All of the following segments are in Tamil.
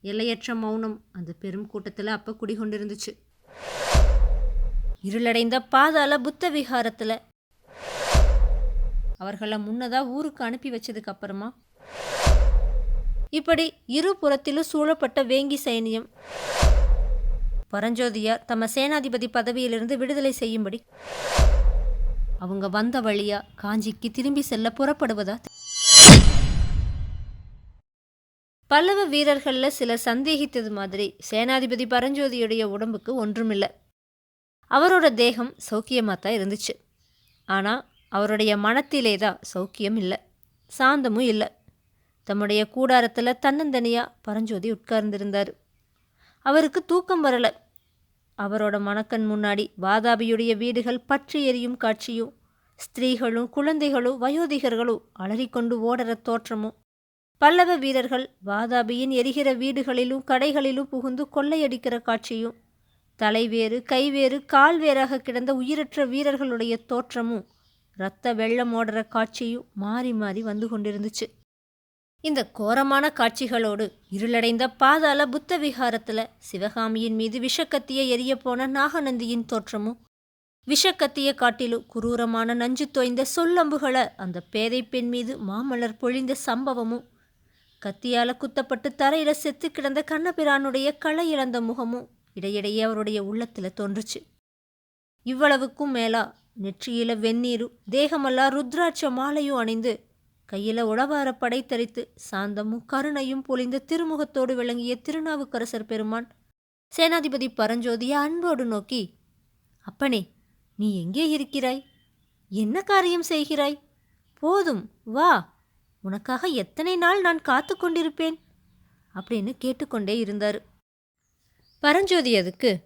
எல்லையற்ற மௌனம் அந்த பெரும் கூட்டத்தில் அப்போ குடிகொண்டிருந்துச்சு. இருளடைந்த பாதாள புத்த விகாரத்தில் அவர்களை முன்னதாக ஊருக்கு அனுப்பி வச்சதுக்கு அப்புறமா. இப்படி இரு புறத்திலும் சூழப்பட்ட வேங்கி சைனியம். பரஞ்சோதியார் தம்ம சேனாதிபதி பதவியிலிருந்து விடுதலை செய்யும்படி. அவங்க வந்த வழியா காஞ்சிக்கு திரும்பி செல்ல புறப்படுவதா? பல்லவ வீரர்களில் சிலர் சந்தேகித்தது மாதிரி சேனாதிபதி பரஞ்சோதியுடைய உடம்புக்கு ஒன்றுமில்லை. அவரோட தேகம் சௌக்கியமாக தான் இருந்துச்சு. ஆனால் அவருடைய மனத்திலே தான் சௌக்கியம் இல்லை. சாந்தமும் இல்லை. தம்முடைய கூடாரத்தில் தன்னந்தனியாக பரஞ்சோதி உட்கார்ந்திருந்தார். அவருக்கு தூக்கம் வரலை. அவரோட மணக்கண் முன்னாடி வாதாபியுடைய வீடுகள் பற்றி எரியும் காட்சியும் ஸ்திரீகளும் குழந்தைகளும் வயோதிகர்களும் அலறிக்கொண்டு ஓடற தோற்றமும். பல்லவ வீரர்கள் வாதாபியின் எரிகிற வீடுகளிலும் கடைகளிலும் புகுந்து கொள்ளையடிக்கிற காட்சியும் தலைவேறு கைவேறு கால்வேறாக கிடந்த உயிரற்ற வீரர்களுடைய தோற்றமும் இரத்த வெள்ளம் ஓடுற காட்சியும் மாறி மாறி வந்து கொண்டிருந்துச்சு. இந்த கோரமான காட்சிகளோடு இருளடைந்த பாதாள புத்த விகாரத்தில் சிவகாமியின் மீது விஷக்கத்திய எரிய போன நாகநந்தியின் தோற்றமும் விஷக்கத்திய காட்டிலும் குரூரமான நஞ்சு தோய்ந்த சொல்லம்புகளை அந்த பேதை பெண் மீது மாமலர் பொழிந்த சம்பவமும் கத்தியால குத்தப்பட்டு தரையில செத்து கிடந்த கண்ணபிரானுடைய களை இழந்த முகமும் இடையிடையே அவருடைய உள்ளத்துல தோன்றுச்சு. இவ்வளவுக்கும் மேலா நெற்றியில வெந்நீரும் தேகமெல்லாம் ருத்ராட்ச மாலையும் அணிந்து கையில உழவார படை தரித்து சாந்தமும் கருணையும் பொழிந்த திருமுகத்தோடு விளங்கிய திருநாவுக்கரசர் பெருமான் சேனாதிபதி பரஞ்சோதிய அன்போடு நோக்கி அப்பனே நீ எங்கே இருக்கிறாய்? என்ன காரியம் செய்கிறாய்? போதும் வா. உனக்காக எத்தனை நாள் நான் காத்து கொண்டிருப்பேன்? அப்படின்னு கேட்டுக்கொண்டே இருந்தார். பரஞ்சோதி அதுக்கு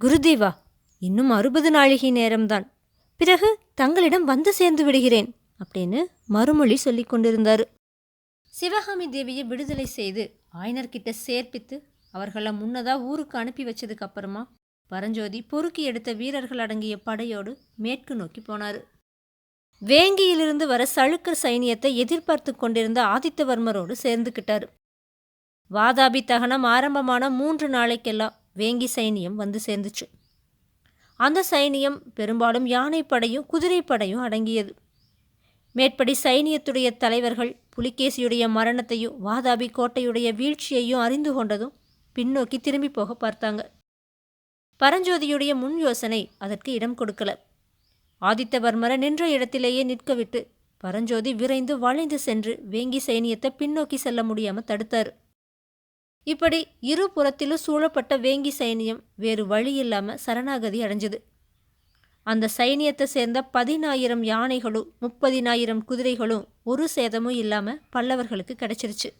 குருதேவா இன்னும் அறுபது நாழிகை நேரம்தான். பிறகு தங்களிடம் வந்து சேர்ந்து விடுகிறேன் அப்படின்னு மறுமொழி சொல்லி கொண்டிருந்தார். சிவகாமி தேவியை விடுதலை செய்து ஆயனர்கிட்ட சேர்ப்பித்து அவர்களை முன்னதாக ஊருக்கு அனுப்பி வச்சதுக்கு அப்புறமா பரஞ்சோதி பொறுக்கி எடுத்த வீரர்கள் அடங்கிய படையோடு மேற்கு நோக்கி போனார். வேங்கியிலிருந்து வர சழுக்கர் சைனியத்தை எதிர்பார்த்து கொண்டிருந்த ஆதித்தவர்மரோடு சேர்ந்துக்கிட்டார் வாதாபி தகனம் ஆரம்பமான மூன்று நாளைக்கெல்லாம் வேங்கி சைனியம் வந்து சேர்ந்துச்சு. அந்த சைனியம் பெரும்பாலும் யானைப்படையும் குதிரைப்படையும் அடங்கியது. மேற்படி சைனியத்துடைய தலைவர்கள் புலிகேசியுடைய மரணத்தையும் வாதாபி கோட்டையுடைய வீழ்ச்சியையும் அறிந்து கொண்டதும் பின்னோக்கி திரும்பி போக பார்த்தாங்க. பரஞ்சோதியுடைய முன் யோசனை அதற்கு இடம் கொடுக்கல. ஆதித்தவர்மரை நின்ற இடத்திலேயே நிற்கவிட்டு பரஞ்சோதி விரைந்து வளைந்து சென்று வேங்கி சைனியத்தை பின்னோக்கி செல்ல முடியாம தடுத்தார். இப்படி இரு புறத்திலும் சூழப்பட்ட வேங்கி சைனியம் வேறு வழி இல்லாம சரணாகதி அடைஞ்சது. அந்த சைனியத்தை சேர்ந்த பதினாயிரம் யானைகளும் முப்பதினாயிரம் குதிரைகளும் ஒரு சேதமும் இல்லாம பல்லவர்களுக்கு கிடைச்சிருச்சு.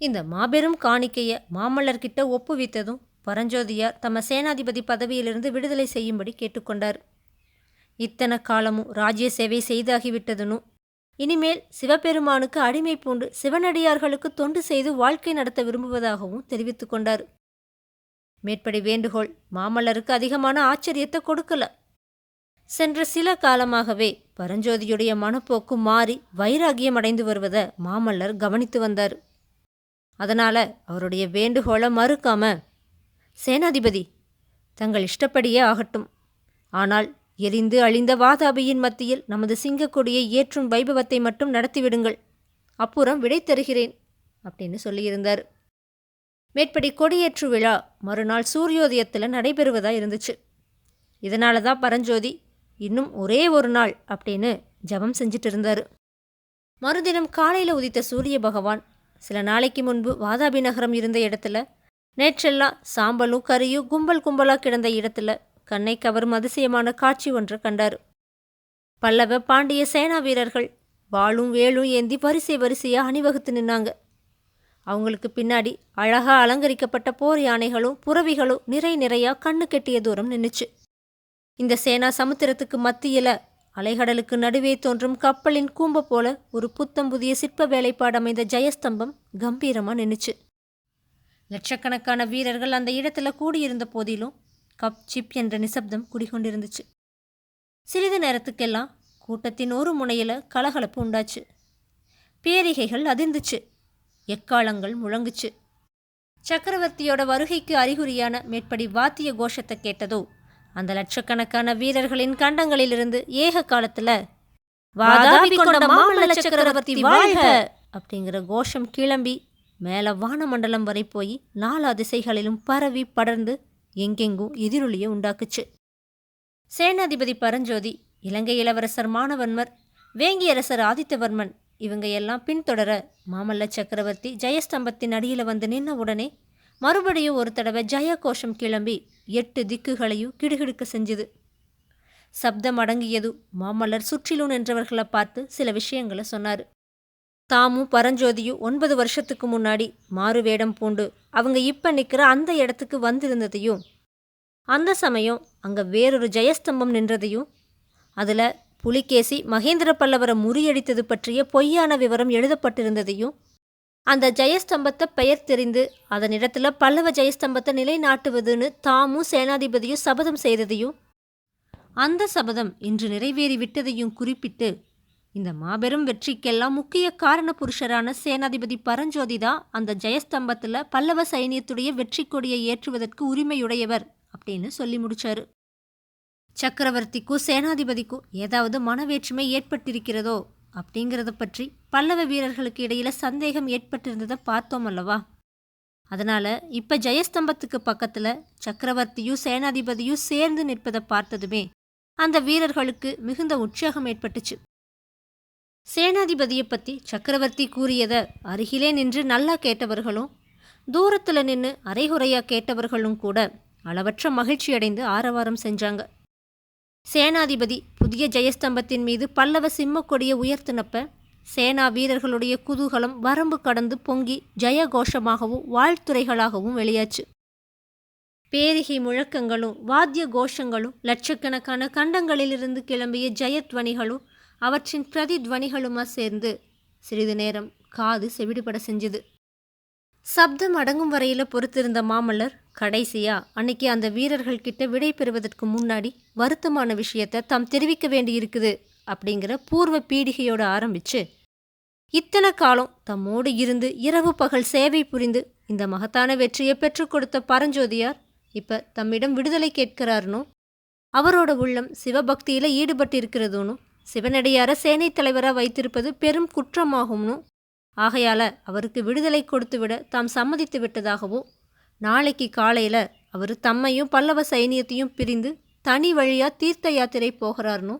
இந்த மாபெரும் காணிக்கையை மாமல்லர்கிட்ட ஒப்புவித்ததும் பரஞ்சோதியார் தம்ம சேனாதிபதி பதவியிலிருந்து விடுதலை செய்யும்படி கேட்டுக்கொண்டார். இத்தனை காலமும் ராஜ்ய சேவை செய்தாகிவிட்டதுனும் இனிமேல் சிவபெருமானுக்கு அடிமை பூண்டு சிவனடியார்களுக்கு தொண்டு செய்து வாழ்க்கை நடத்த விரும்புவதாகவும் தெரிவித்து கொண்டார். மேற்படி வேண்டுகோள் மாமல்லருக்கு அதிகமான ஆச்சரியத்தை கொடுக்கல. சென்ற சில காலமாகவே பரஞ்சோதியுடைய மனப்போக்கு மாறி வைராகியம் அடைந்து வருவதை மாமல்லர் கவனித்து வந்தார். அதனால அவருடைய வேண்டுகோளை மறுக்காம சேனாதிபதி தங்கள் இஷ்டப்படியே ஆகட்டும். ஆனால் எரிந்து அழிந்த வாதாபியின் மத்தியில் நமது சிங்கக்கொடியை ஏற்றும் வைபவத்தை மட்டும் நடத்திவிடுங்கள். அப்புறம் விடை தருகிறேன் அப்படின்னு சொல்லியிருந்தார். மேற்படி கொடியேற்று விழா மறுநாள் சூரியோதயத்தில் நடைபெறுவதா இருந்துச்சு. இதனால தான் பரஞ்சோதி இன்னும் ஒரே ஒரு நாள் அப்படின்னு ஜபம் செஞ்சுட்டு இருந்தார் மறுதினம் காலையில் உதித்த சூரிய பகவான் சில நாளைக்கு முன்பு வாதாபி நகரம் இருந்த இடத்துல நேற்றெல்லாம் சாம்பலும் கறியும் கும்பல் கும்பலாக கிடந்த இடத்துல கண்ணை கவரும் அதிசயமான காட்சி ஒன்றை கண்டார். பல்லவ பாண்டிய சேனா வீரர்கள் வாளும் வேலும் ஏந்தி வரிசை வரிசையாக அணிவகுத்து நின்னாங்க. அவங்களுக்கு பின்னாடி அழகா அலங்கரிக்கப்பட்ட போர் யானைகளும் புறவிகளும் நிறை நிறையா கண்ணு கெட்டிய தூரம் நின்றுச்சு இந்த சேனா சமுத்திரத்துக்கு மத்தியில் அலைகடலுக்கு நடுவே தோன்றும் கப்பலின் கூம்ப போல ஒரு புத்தம் புதிய சிற்ப வேலைப்பாடு அமைந்த ஜெயஸ்தம்பம் கம்பீரமாக நின்றுச்சு லட்சக்கணக்கான வீரர்கள் அந்த இடத்துல கூடியிருந்த போதிலும் கப் சிப் என்ற நிசப்தம் குடிகொண்டிருந்துச்சு. சிறிது நேரத்துக்கெல்லாம் கூட்டத்தின் ஒரு முனையில் கலகலப்பு உண்டாச்சு. பேரிகைகள் அதிர்ந்துச்சு. எக்காலங்கள் முழங்குச்சு. சக்கரவர்த்தியோட வருகைக்கு அறிகுறியான மேற்படி வாத்திய கோஷத்தை கேட்டதோ அந்த லட்சக்கணக்கான வீரர்களின் கண்டங்களிலிருந்து ஏக காலத்துல சக்கரவர்த்தி வாழ்க! அப்படிங்கிற கோஷம் கிளம்பி மேல வானமண்டலம் வரை போய் நாலா திசைகளிலும் பரவி படர்ந்து எங்கெங்கும் எதிரொலியை உண்டாக்குச்சு. சேனாதிபதி பரஞ்சோதி இலங்கை இளவரசர் மானவன்மர் வேங்கியரசர் ஆதித்தவர்மன் இவங்க எல்லாம் பின்தொடர மாமல்ல சக்கரவர்த்தி ஜெயஸ்தம்பத்தின் அடியில் வந்து நின்ன உடனே மறுபடியும் ஒரு தடவை ஜெய கோஷம் கிளம்பி எட்டு திக்குகளையும் கிடுகிடுக்க செஞ்சுது. சப்தம் அடங்கியது மாமல்லர் சுற்றிலும் நின்றவர்களை பார்த்து சில விஷயங்களை சொன்னார். தாமும் பரஞ்சோதியும் ஒன்பது வருஷத்துக்கு முன்னாடி மாறு வேடம் பூண்டு அவங்க இப்போ நிற்கிற அந்த இடத்துக்கு வந்திருந்ததையும் அந்த சமயம் அங்கே வேறொரு ஜெயஸ்தம்பம் நின்றதையும் அதில் புலிகேசி மகேந்திர பல்லவரை முறியடித்தது பற்றிய பொய்யான விவரம் எழுதப்பட்டிருந்ததையும் அந்த ஜெயஸ்தம்பத்தை பெயர் தெரிந்து அதன் இடத்துல பல்லவ ஜெயஸ்தம்பத்தை நிலைநாட்டுவதுன்னு தாமும் சேனாதிபதியும் சபதம் செய்ததையும் அந்த சபதம் இன்று நிறைவேறி விட்டதையும் குறிப்பிட்டு இந்த மாபெரும் வெற்றிக்கெல்லாம் முக்கிய காரண புருஷரான சேனாதிபதி பரஞ்சோதி தான் அந்த ஜெயஸ்தம்பத்தில் பல்லவ சைனியத்துடைய வெற்றி கொடியை ஏற்றுவதற்கு உரிமையுடையவர் அப்படின்னு சொல்லி முடிச்சாரு. சக்கரவர்த்திக்கும் சேனாதிபதிக்கும் ஏதாவது மனவேற்றுமை ஏற்பட்டிருக்கிறதோ அப்படிங்கிறத பற்றி பல்லவ வீரர்களுக்கு இடையில சந்தேகம் ஏற்பட்டிருந்ததை பார்த்தோம் அல்லவா? அதனால இப்போ ஜெயஸ்தம்பத்துக்கு பக்கத்தில் சக்கரவர்த்தியும் சேனாதிபதியும் சேர்ந்து நிற்பதை பார்த்ததுமே அந்த வீரர்களுக்கு மிகுந்த உற்சாகம் ஏற்பட்டுச்சு. சேனாதிபதியை பற்றி சக்கரவர்த்தி கூறியதை அருகிலே நின்று நல்லா கேட்டவர்களும் தூரத்தில் நின்று அரைகுறையாக கேட்டவர்களும் கூட அளவற்ற மகிழ்ச்சியடைந்து ஆரவாரம் செஞ்சாங்க. சேனாதிபதி புதிய ஜெயஸ்தம்பத்தின் மீது பல்லவ சிம்மக்கொடியை உயர்த்தினப்ப சேனா வீரர்களுடைய குதூகலம் வரம்பு கடந்து பொங்கி ஜெயகோஷமாகவும் வாழ்த்துறைகளாகவும் வெளியாச்சு. பேரிகை முழக்கங்களும் வாத்திய கோஷங்களும் லட்சக்கணக்கான கண்டங்களிலிருந்து கிளம்பிய ஜெயத்வனிகளும் அவற்றின் பிரதித்வனிகளுமா சேர்ந்து சிறிது நேரம் காது செவிடுபட செஞ்சுது. சப்தம் அடங்கும் வரையில் பொறுத்திருந்த மாமல்லர் கடைசியா அன்னைக்கு அந்த வீரர்கள் கிட்ட விடை பெறுவதற்கு முன்னாடி வருத்தமான விஷயத்த தாம் தெரிவிக்க வேண்டியிருக்குது அப்படிங்கிற பூர்வ பீடிகையோட ஆரம்பிச்சு இத்தனை காலம் தம்மோடு இருந்து இரவு பகல் சேவை புரிந்து இந்த மகத்தான வெற்றியை பெற்றுக் கொடுத்த பரஞ்சோதியார் இப்ப தம்மிடம் விடுதலை கேட்கிறாருனும் அவரோட உள்ளம் சிவபக்தியில ஈடுபட்டிருக்கிறதுனும் சிவனடியார சேனை தலைவராக வைத்திருப்பது பெரும் குற்றமாகும்னு. ஆகையால் அவருக்கு விடுதலை கொடுத்துவிட தாம் சம்மதித்து விட்டதாகவும் நாளைக்கு காலையில் அவர் தம்மையும் பல்லவ சைனியத்தையும் பிரிந்து தனி வழியாக தீர்த்த யாத்திரை போகிறார்னு.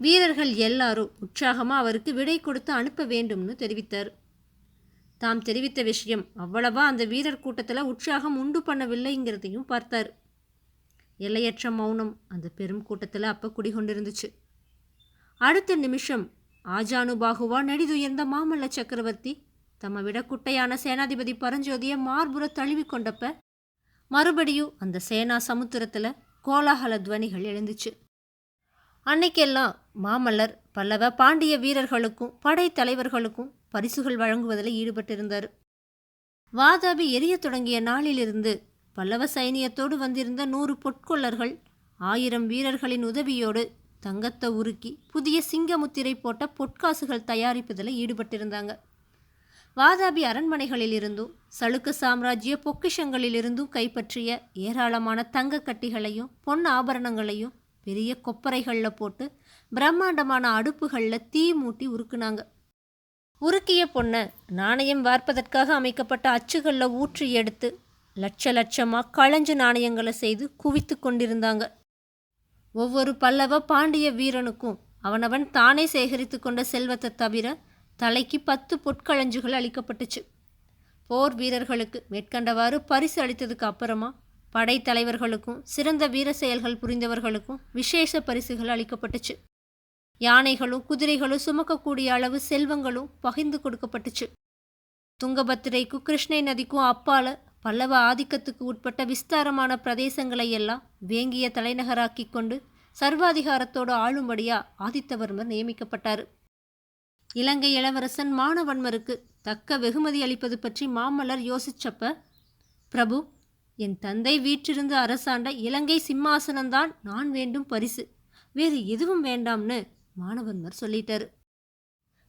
வீரர்கள் எல்லாரும் உற்சாகமாக அவருக்கு விடை கொடுத்து அனுப்ப வேண்டும்னு தெரிவித்தார். தாம் தெரிவித்த விஷயம் அவ்வளவா அந்த வீரர் கூட்டத்தில் உற்சாகம் உண்டு பண்ணவில்லைங்கிறதையும் பார்த்தார். எல்லையற்ற மௌனம் அந்த பெரும் கூட்டத்தில் அப்போ குடிகொண்டிருந்துச்சு. அடுத்த நிமிஷம் ஆஜானுபாகுவா நெடிதுயர்ந்த மாமல்ல சக்கரவர்த்தி தம்ம விட குட்டையான சேனாதிபதி பரஞ்சோதியை மார்புற தழுவி கொண்டப்ப மறுபடியும் அந்த சேனா சமுத்திரத்தில் கோலாகல துவனிகள் எழுந்துச்சு. அன்னைக்கெல்லாம் மாமல்லர் பல்லவ பாண்டிய வீரர்களுக்கும் படை தலைவர்களுக்கும் பரிசுகள் வழங்குவதில் ஈடுபட்டிருந்தார். வாதாபி எரிய தொடங்கிய நாளிலிருந்து பல்லவ சைனியத்தோடு வந்திருந்த நூறு பொற்கொள்ளர்கள் ஆயிரம் வீரர்களின் உதவியோடு தங்கத்தை உருக்கி புதிய சிங்கமுத்திரை போட்ட பொற்காசுகள் தயாரிப்பதில் ஈடுபட்டிருந்தாங்க. வாதாபி அரண்மனைகளிலிருந்தும் சளுக்க சாம்ராஜ்ய பொக்கிஷங்களிலிருந்தும் கைப்பற்றிய ஏராளமான தங்க கட்டிகளையும் பொன் ஆபரணங்களையும் பெரிய கொப்பரைகளில் போட்டு பிரம்மாண்டமான அடுப்புகளில் தீ மூட்டி உருக்குனாங்க. உருக்கிய பொண்ணை நாணயம் வார்ப்பதற்காக அமைக்கப்பட்ட அச்சுகளில் ஊற்றி எடுத்து லட்ச லட்சமாக களஞ்சு நாணயங்களை செய்து குவித்து கொண்டிருந்தாங்க. ஒவ்வொரு பல்லவ பாண்டிய வீரனுக்கும் அவனவன் தானே சேகரித்து கொண்ட செல்வத்தை தவிர தலைக்கு பத்து பொற்களஞ்சுகள் அளிக்கப்பட்டுச்சு. போர் வீரர்களுக்கு மேற்கண்டவாறு பரிசு அளித்ததுக்கு அப்புறமா படைத்தலைவர்களுக்கும் சிறந்த வீர செயல்கள் புரிந்தவர்களுக்கும் விசேஷ பரிசுகள் அளிக்கப்பட்டுச்சு. யானைகளும் குதிரைகளும் சுமக்கக்கூடிய அளவு செல்வங்களும் பகிர்ந்து கொடுக்கப்பட்டுச்சு. துங்கபத்திரைக்கும் கிருஷ்ணை நதிக்கும் அப்பால பல்லவ ஆதிக்கத்துக்கு உட்பட்ட விஸ்தாரமான பிரதேசங்களை எல்லாம் வேங்கிய தலைநகராக்கி கொண்டு சர்வாதிகாரத்தோடு ஆளும்படியா ஆதித்தவர்மர் நியமிக்கப்பட்டார். இலங்கை இளவரசன் மானவன்மருக்கு தக்க வெகுமதி அளிப்பது பற்றி மாமல்லர் யோசிச்சப்ப பிரபு என் தந்தை வீற்றிருந்து அரசாண்ட இலங்கை சிம்மாசனம்தான் நான் வேண்டும் பரிசு. வேறு எதுவும் வேண்டாம்னு மாணவன்மர் சொல்லிட்டாரு.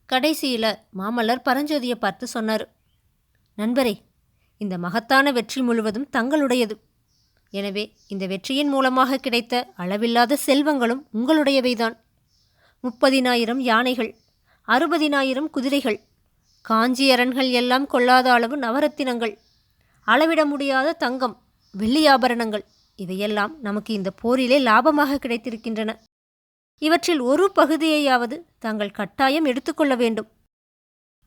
கடைசியில் மாமல்லர் பரஞ்சோதியை பார்த்து சொன்னார் நண்பரே இந்த மகத்தான வெற்றி முழுவதும் தங்களுடையது. எனவே இந்த வெற்றியின் மூலமாக கிடைத்த அளவில்லாத செல்வங்களும் உங்களுடையவைதான். முப்பதினாயிரம் யானைகள் அறுபதினாயிரம் குதிரைகள் காஞ்சி அரண்கள் எல்லாம் கொள்ளாத அளவு நவரத்தினங்கள் அளவிட முடியாத தங்கம் வெள்ளி ஆபரணங்கள் இவையெல்லாம் நமக்கு இந்த போரிலே லாபமாக கிடைத்திருக்கின்றன. இவற்றில் ஒரு பகுதியையாவது தாங்கள் கட்டாயம் எடுத்துக்கொள்ள வேண்டும்.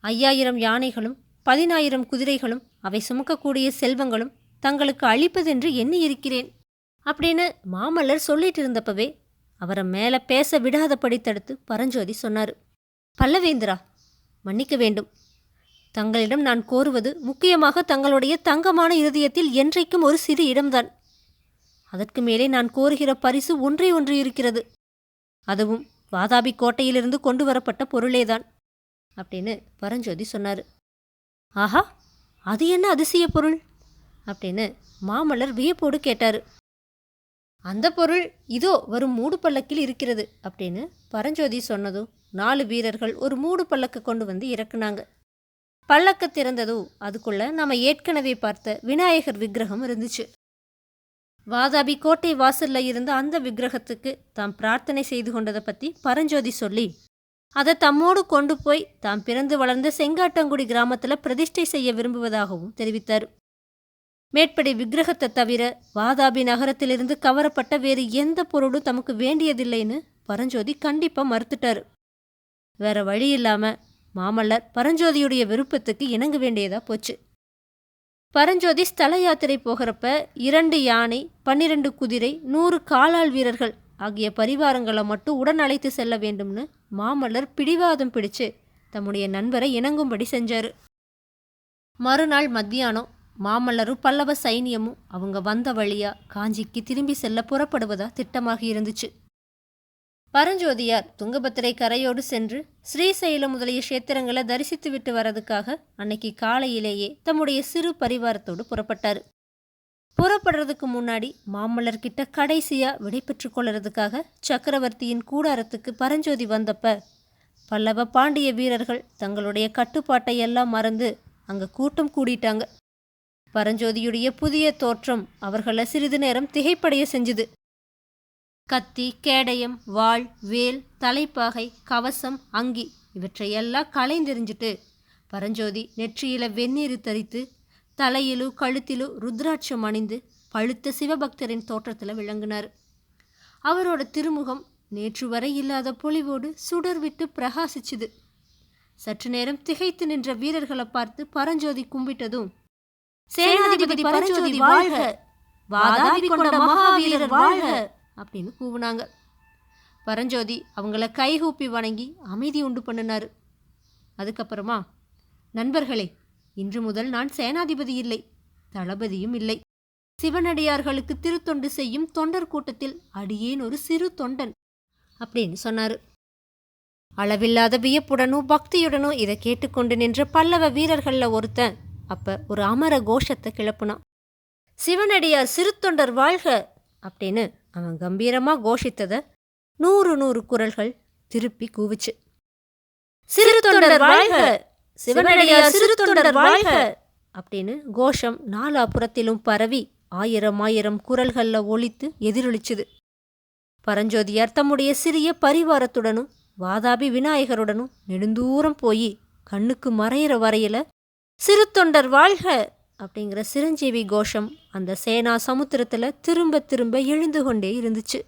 ஐயாயிரம் யானைகளும் பதினாயிரம் குதிரைகளும் அவை சுமக்கக்கூடிய செல்வங்களும் தங்களுக்கு அளிப்பதென்று எண்ணி இருக்கிறேன் அப்படின்னு மாமல்லர் சொல்லிட்டு இருந்தப்பவே அவரை மேலே பேச விடாதபடி தடுத்து பரஞ்சோதி சொன்னார். பல்லவேந்திரா மன்னிக்க வேண்டும். தங்களிடம் நான் கோருவது முக்கியமாக தங்களுடைய தங்கமான இருதயத்தில் என்றைக்கும் ஒரு சிறு இடம்தான். அதற்கு மேலே நான் கோருகிற பரிசு ஒன்றே ஒன்று இருக்கிறது. அதுவும் வாதாபி கோட்டையிலிருந்து கொண்டு வரப்பட்ட பொருளேதான். அப்படின்னு பரஞ்சோதி சொன்னார். ஆஹா அது என்ன அதிசய பொருள்? அப்படின்னு மாமல்லர் வியப்போடு கேட்டார். அந்த பொருள் இதோ வரும் மூடு பல்லக்கில் இருக்கிறது அப்படின்னு பரஞ்சோதி சொன்னதும் நாலு வீரர்கள் ஒரு மூடு பல்லக்க கொண்டு வந்து இறக்குனாங்க. பல்லக்க திறந்ததோ அதுக்குள்ள நம்ம ஏற்கனவே பார்த்த விநாயகர் விக்கிரகம் இருந்துச்சு. வாதாபி கோட்டை வாசலில் இருந்த அந்த விக்கிரகத்துக்கு தாம் பிரார்த்தனை செய்து கொண்டதை பற்றி பரஞ்சோதி சொல்லி அதை தம்மோடு கொண்டு போய் தாம் பிறந்து வளர்ந்த செங்காட்டங்குடி கிராமத்தில் பிரதிஷ்டை செய்ய விரும்புவதாகவும் தெரிவித்தார். மேற்படி விக்கிரகத்தை தவிர வாதாபி நகரத்திலிருந்து கவரப்பட்ட வேறு எந்த பொருளும் தமக்கு வேண்டியதில்லைன்னு பரஞ்சோதி கண்டிப்பாக மறுத்துட்டார். வேற வழி இல்லாமல் மாமல்லர் பரஞ்சோதியுடைய விருப்பத்துக்கு இணங்க வேண்டியதாக போச்சு. பரஞ்சோதி ஸ்தல யாத்திரை போகிறப்ப இரண்டு யானை பன்னிரண்டு குதிரை நூறு காலாள் வீரர்கள் ஆகிய பரிவாரங்களை மட்டும் உடன் அழைத்து செல்ல வேண்டும்னு மாமல்லர் பிடிவாதம் பிடிச்சு தம்முடைய நண்பரை இணங்கும்படி செஞ்சார். மறுநாள் மத்தியானம் மாமல்லரும் பல்லவ சைனியமும் அவங்க வந்த வழியா காஞ்சிக்கு திரும்பி செல்ல புறப்படுவதா திட்டமாக இருந்துச்சு. பரஞ்சோதியார் துங்கபத்திரை கரையோடு சென்று ஸ்ரீசைலம் முதலிய கஷேத்திரங்களை தரிசித்து விட்டு வரதுக்காக அன்னைக்கு காலையிலேயே தம்முடைய சிறு பரிவாரத்தோடு புறப்பட்டார். புறப்படுறதுக்கு முன்னாடி மாமல்லர்கிட்ட கடைசியாக விடைபெற்று கொள்றதுக்காக சக்கரவர்த்தியின் கூடாரத்துக்கு பரஞ்சோதி வந்தப்ப பல்லவ பாண்டிய வீரர்கள் தங்களுடைய கட்டுப்பாட்டை எல்லாம் மறந்து அங்கே கூட்டம் கூடிட்டாங்க. பரஞ்சோதியுடைய புதிய தோற்றம் அவர்களை சிறிது நேரம் திகைப்படைய செஞ்சுது. கத்தி கேடயம் வாள் வேல் தலைப்பாகை கவசம் அங்கி இவற்றையெல்லாம் கலைந்தெறிஞ்சிட்டு பரஞ்சோதி நெற்றியில வெந்நீர் தரித்து தலையிலு கழுத்திலு ருத்ராட்சம் அணிந்து பழுத்த சிவபக்தரின் தோற்றத்தில் விளங்கினார். அவரோட திருமுகம் நேற்று வரை இல்லாத பொலிவோடு சுடர் விட்டு பிரகாசிச்சுது. சற்று நேரம் திகைத்து நின்ற வீரர்களை பார்த்து பரஞ்சோதி கும்பிட்டதும் சேனாதிபதி பரஞ்சோதி வாழ்க! வாதாபி கொண்ட மகாவீரர் வாழ்க! அப்படின்னு கூவுனாங்க. பரஞ்சோதி அவங்கள கைகூப்பி வணங்கி அமைதி உண்டு பண்ணினார். அதுக்கப்புறமா நண்பர்களே இன்று முதல் நான் சேனாதிபதி இல்லை தளபதியும் இல்லை. சிவனடியார்களுக்கு திருத்தொண்டு செய்யும் தொண்டர் கூட்டத்தில் அடியேன் ஒரு சிறு தொண்டன் அப்படின்னு சொன்னாரு. அளவில்லாத வியப்புடனும் பக்தியுடனும் இதை கேட்டுக்கொண்டு நின்ற பல்லவ வீரர்கள்ல ஒருத்தன் அப்ப ஒரு அமர கோஷத்தை கிளப்புனான். சிவனடியார் சிறு தொண்டர் வாழ்க அப்படின்னு அவன் கம்பீரமா கோஷித்தத நூறு நூறு குரல்கள் திருப்பி கூவிச்சு. சிறு தொண்டர் வாழ்க சிவனடியார் சிறுத்தொண்டர் வாழ்க! அப்படின்னு கோஷம் நாலாபுறத்திலும் பரவி ஆயிரம் ஆயிரம் குரல்கள்ல ஒழித்து எதிரொலிச்சுது. பரஞ்சோதியார் தம்முடைய சிறிய பரிவாரத்துடனும் வாதாபி விநாயகருடனும் நெடுந்தூரம் போய் கண்ணுக்கு மறையிற வரையில சிறு தொண்டர் வாழ்க! அப்படிங்கிற சிரஞ்சீவி கோஷம் அந்த சேனா சமுத்திரத்தில் திரும்ப திரும்ப எழுந்து கொண்டே இருந்துச்சு.